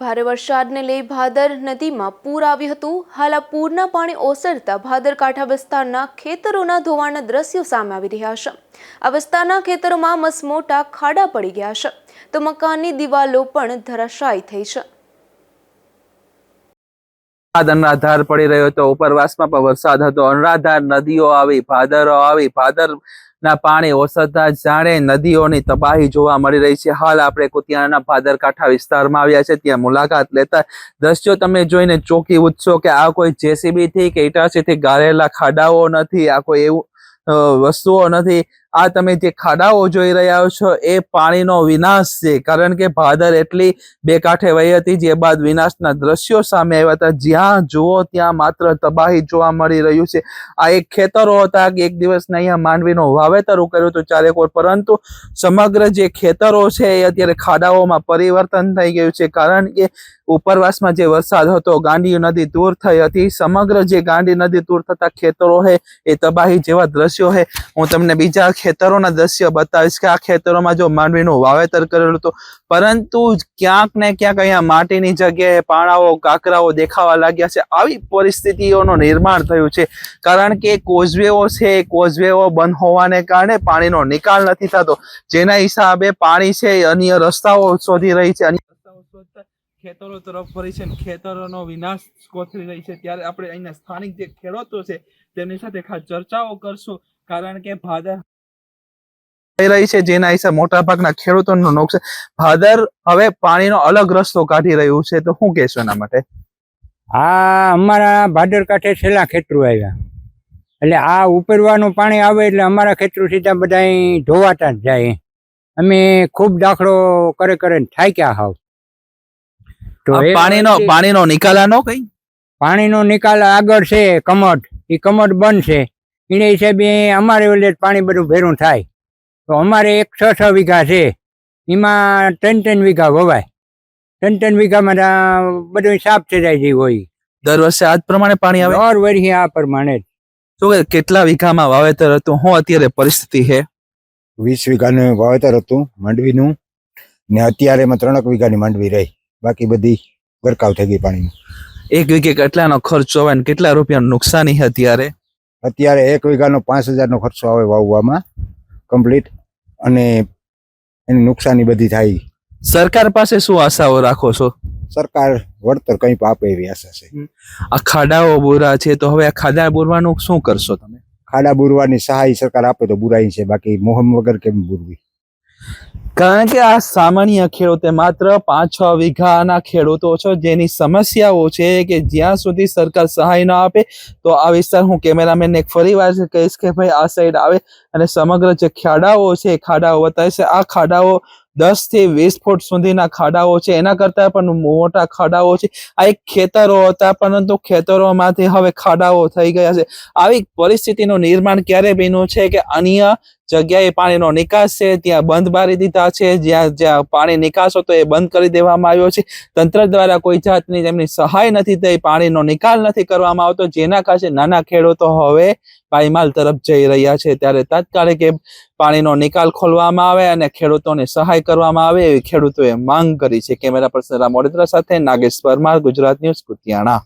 ભારે વરસાદને લઈ ભાદર નદીમાં પૂર આવ્યું હતું. હાલ આ પૂરના પાણી ઓસરતા ભાદર કાંઠા વિસ્તારના ખેતરોના ધોવાણના દ્રશ્યો સામે આવી રહ્યા છે. આ વિસ્તારના ખેતરોમાં મસમોટા ખાડા પડી ગયા છે. તો મકાનની દિવાલો પણ ધરાશાયી થઈ છે. વરસાદ અનરાધાર પડી રહ્યો હતો. ઉપરવાસમાં પણ વરસાદ હતો. અનરાધાર નદીઓ આવી, ભાદરો આવી ભાદર ના પાણી ઓસરતા જાણે નદીઓની તબાહી જોવા મળી રહી છે. હાલ આપણે કુતિયાના ભાદરકાંઠા વિસ્તારમાં આવ્યા છે. ત્યાં મુલાકાત લેતા દ્રશ્યો તમે જોઈને ચોકી ઉઠશો કે આ કોઈ જેસીબી થી કે ઇટાસીથી ગાળેલા ખાડાઓ નથી, આ કોઈ એવું વસ્તુઓ નથી. આ તમે જે ખાડાઓ જોઈ રહ્યા છો, એ પાણીનો વિનાશ છે. કારણ કે ભાદર એટલી બે કાંઠે વહી હતી, જે બાદ વિનાશના દ્રશ્યો સામે આવ્યા હતા. જ્યાં જુઓ, ત્યાં માત્ર તબાહી જોવા મળી રહ્યું છે. આ એક ખેતરો હતા કે એક દિવસ અહીંયા માંડવીનું વાવેતર કર્યું હતું ચારેકોર પરંતુ સમગ્ર જે ખેતરો છે, એ અત્યારે ખાડાઓમાં પરિવર્તન થઈ ગયું છે. કારણ કે ઉપરવાસમાં જે વરસાદ હતો, ગાંડી નદી દૂર થઈ હતી. સમગ્ર જે ગાંડી નદી દૂર થતા ખેતરો છે, એ તબાહી જેવા દ્રશ્યો છે. હું તમને બીજા ખેતરોના દ્રશ્ય બતાવીશ કે આ ખેતરોમાં જો માંડવીનું વાવેતર કરેલું હતું, પરંતુ ક્યાંક ને ક્યાંક અહીંયા માટીની જગ્યાએ પાણાઓ કાંકરાઓ દેખાવા લાગ્યા છે. આવી પરિસ્થિતિઓનું નિર્માણ થયું છે. કારણ કે કોઝવેઓ છે, કોઝવેઓ બંધ હોવાને કારણે પાણીનો નિકાલ નથી થતો. જેના હિસાબે પાણી છે, અન્ય રસ્તાઓ શોધી રહી છે, અન્ય રસ્તાઓ શોધતા ખેતરો તરફ ફરી છે ખેતરોનો વિનાશ કોથળી રહી છે. ત્યારે આપણે અહીંના સ્થાનિક જે ખેડૂતો છે તેમની સાથે ખાસ ચર્ચાઓ કરશું. કારણ કે ભાદર થઈ રહી છે જેના હિસાબે મોટા ભાગના ખેડૂતોનું નુકસાન ભાદર હવે પાણીનો અલગ રસ્તો કાઢી રહ્યું છે તો શું કહેશો એના માટે? આ અમારા ભાદર કાંઠે છેલ્લા ખેતરું આવ્યા. એટલે આ ઉપરવાનું પાણી આવે એટલે અમારા ખેતરું સીધા બધા ધોવાતા જ જાય. અમે ખૂબ દાખલો કરે કરે થાક્યા હાવ. તો પાણીનો પાણીનો નિકાલ આનો કઈ? પાણીનો નિકાલ આગળ છે કમટ એ કમટ બંધ છે. એને હિસાબે અમારે ઓલે પાણી બધું ભેરું થાય. તો અમારે એક છ છ વીઘા છે. એમાં ત્રણ ત્રણ વીઘા વવાય. ત્રણ ત્રણ વીઘામાં આ બધું સાફ થઈ જાય હોય. દર વર્ષે આજ પ્રમાણે પાણી આવે? દર વર્ષે આ પ્રમાણે તો શું કેટલા વીઘામાં વાવેતર હતું? હું અત્યારે પરિસ્થિતિ છે? વીસ વીઘાનું વાવેતર હતું માંડવીનું. ને અત્યારે એમાં ત્રણેક વીઘાની માંડવી રહી. બાકી બધી ગરકાવ થઈ ગઈ પાણીમાં એક વીઘે કેટલાનો ખર્ચો આવે ને કેટલા રૂપિયાનું નુકસાની અત્યારે? અત્યારે એક વીઘાનો પાંચ હજારનો ખર્ચો આવે વાવવામાં. કમ્પ્લીટ અને એની નુકસાની બધી થાય. સરકાર પાસે શું આશાઓ રાખો છો? સરકાર વળતર કંઈ આપે એવી આશા છે. આ ખાડાઓ બોરા છે તો હવે આ ખાડા બોરવાનું શું કરશો તમે? ખાડા બુરવાની સહાય સરકાર આપે તો બુરાઈ છે બાકી મોહમ વગર કેમ બુરવી? કારણ કે આ સામાન્ય ખેડૂતે માત્ર પાંચ છ વીઘાના ખેડૂતો છો, જેની સમસ્યાઓ છે કે જ્યાં સુધી સરકાર સહાય ન આપે, તો આ વિસ્તાર હું કેમેરામેનને ફરી વાર કહીશ કે ભાઈ આ સાઈડ આવે અને સમગ્ર જે ખાડાઓ છે, ખાડાઓ બતાવે છે, આ ખાડાઓ દસથી વીસ ફૂટ સુધીના ખાડાઓ છે. એના કરતા પણ મોટા ખાડાઓ છે. આ એક ખેતરો હતા, પરંતુ ખેતરોમાંથી હવે ખાડાઓ થઈ ગયા છે. આવી પરિસ્થિતિનું નિર્માણ ક્યારે બન્યું છે કે અન્ય જગ્યાએ પાણીનો નિકાસ છે, ત્યાં બંધ બારી દીધા છે, જ્યાં જ્યાં પાણી નિકાસ હતો એ બંધ કરી દેવામાં આવ્યો છે. તંત્ર દ્વારા કોઈ જાતની તેમની સહાય નથી થઈ, પાણીનો નિકાલ નથી કરવામાં આવતો. જેના કારણે નાના ખેડૂતો હવે પાયમાલ તરફ જઈ રહ્યા છે. ત્યારે તાત્કાલિક એ પાણીનો નિકાલ ખોલવામાં આવે અને ખેડૂતોને સહાય કરવામાં આવે એવી ખેડૂતોએ માંગ કરી છે. કેમેરા પર્સન રામ સાથે નાગેશ પરમાર, ગુજરાત ન્યૂઝ, કુતિયાણા.